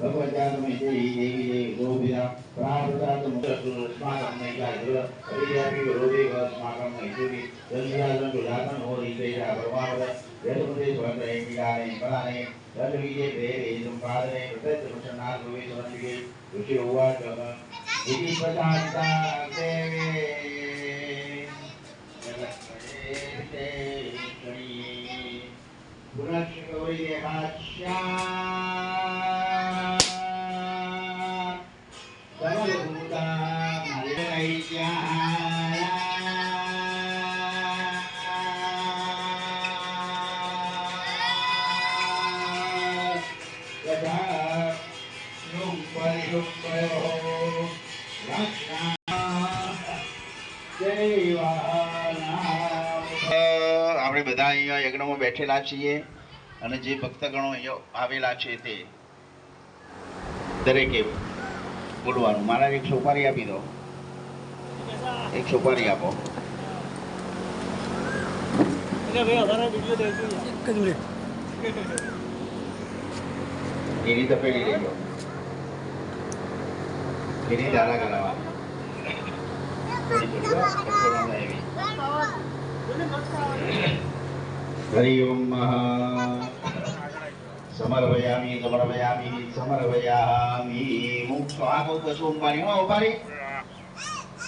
भगवद्गातमैतेयी देवी देवी गोभिरा प्रावृतात्मस्माकं नैकाग्र हरियापि विरोधे अस्माकं नैतुमि जन्याजन को जातन हो रही तेरा भगवान यदुपदे स्वतः मिलाने पराने तद्विजे देवे संपादने प्रत्यक्ष मुशनाथ भवे समन्विगे ऋषि उवाच इति प्रदाता देवे पुनश्च गौरी देहाश्या આપણે બધા અહીંયા યજ્ઞમાં બેઠેલા છીએ અને જે ભક્તગણો અહીંયા આવેલા છે તે દરેકે બોલવાનું. મારા એક સોપારી આપી દો. એક સુપારી આપો એની તપેલી લઈ લો એની દાડા કરાવવા. હરિ ઓમ સમર્પયામિ સમર્પયામિ સમર્પયામિ. હો ઉપાડી. હરિ ઓમ વિશ્વેશ્વરી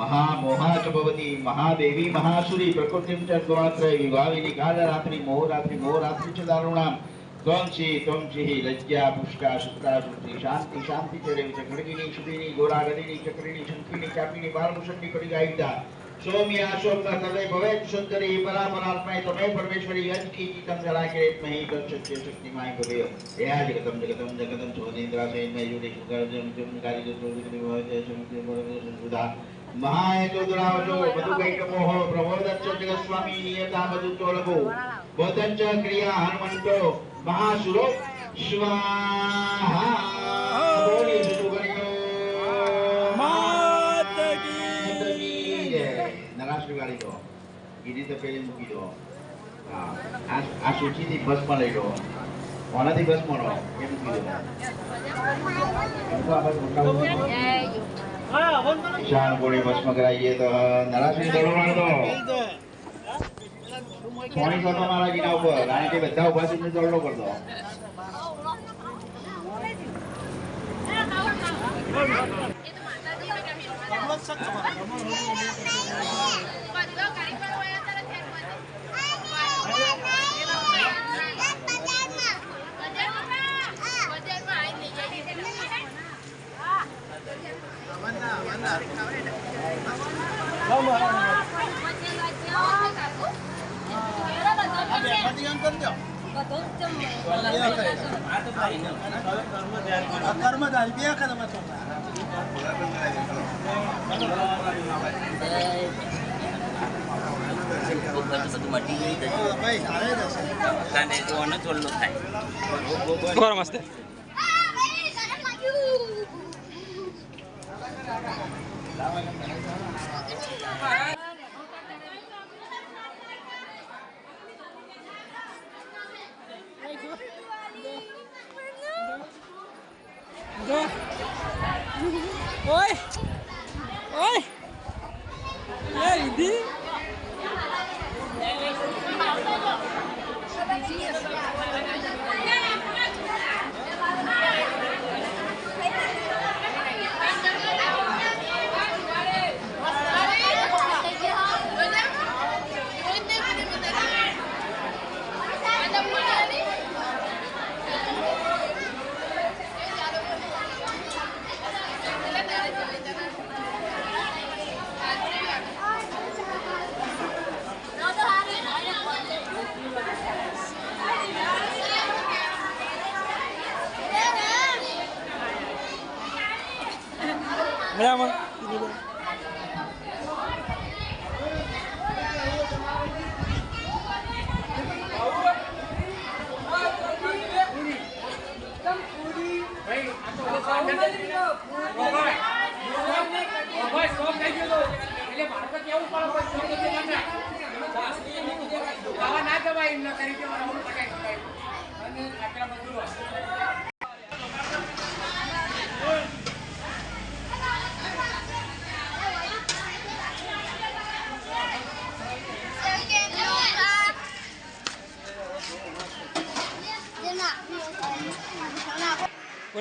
મહામોહા ચ ભવતી મહાદેવી મહાસુરી પ્રકૃતિમ ચ દ્વાત્ર વિભાવિની કાલરાત્રિ મોહરાત્રિ મોહરાત્રિ ચ દારુણામ ત્વં શ્રી ત્વં લજ્જા પુષ્ટા શુક્રા શુક્તિ શાંતિ શાંતિ ચ રેવ ચ ખડગિની સુદીની ગોળાગદિની ચક્રિની શંખિની ચાપિની બાળમુષણની કડિગાયિતા સૌમ્યા સોમ્ય તવે ભવે સુંદરી પરાપરાત્મય તમે પરમેશ્વરી અજકી ચિતમ જલાકે મહી ગચ્છત્ય શક્તિમાય ભવે યા જગતમ જગતમ જગતમ ચોદીન્દ્રા સૈન્ય યુડી સુગર જમ જમ કારી જતો વિકૃતિ ભવે શક્તિ ભવે સુધા મહાય ચોદરાવજો બધુ કૈક મોહ પ્રબોધચ્ચ જગસ્વામી નિયતા બધુ ચોલગો બોધંચ ક્રિયા હનુમંતો મહાસુરો સ્વાહા. બોલી સુગરિયો નરાશ્રી વાળી દો. એ રીતે પેલી મૂકી દો. હા. આ આ સૂચિથી બસમાં લઈ લો. કોનાથી બસમાં લો? એ મૂકી દો. શાન ગોળી બસમાં કરાવીએ તો, નરાશ્રી દડો માર દો સોની સો મારા ગીના ઉપર, કારણ કે બધા ઊભા થઈને દોડલો કર દો કર્મધારી બે ભાઈ આવે જશે Nå. Oi! Oi! Veldig! Oi! E aí, Di? મજામાં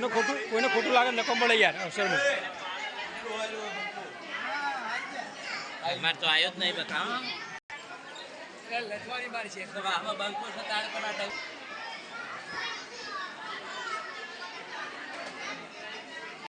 કોઈને ખોટું કોઈને ખોટું લાગે નકો મળે યાર અવસરમાં મારે તો આવ્યો જ નહીં બકા લખવાની મારી છે. આમાં બંકો સતાડ કરાટા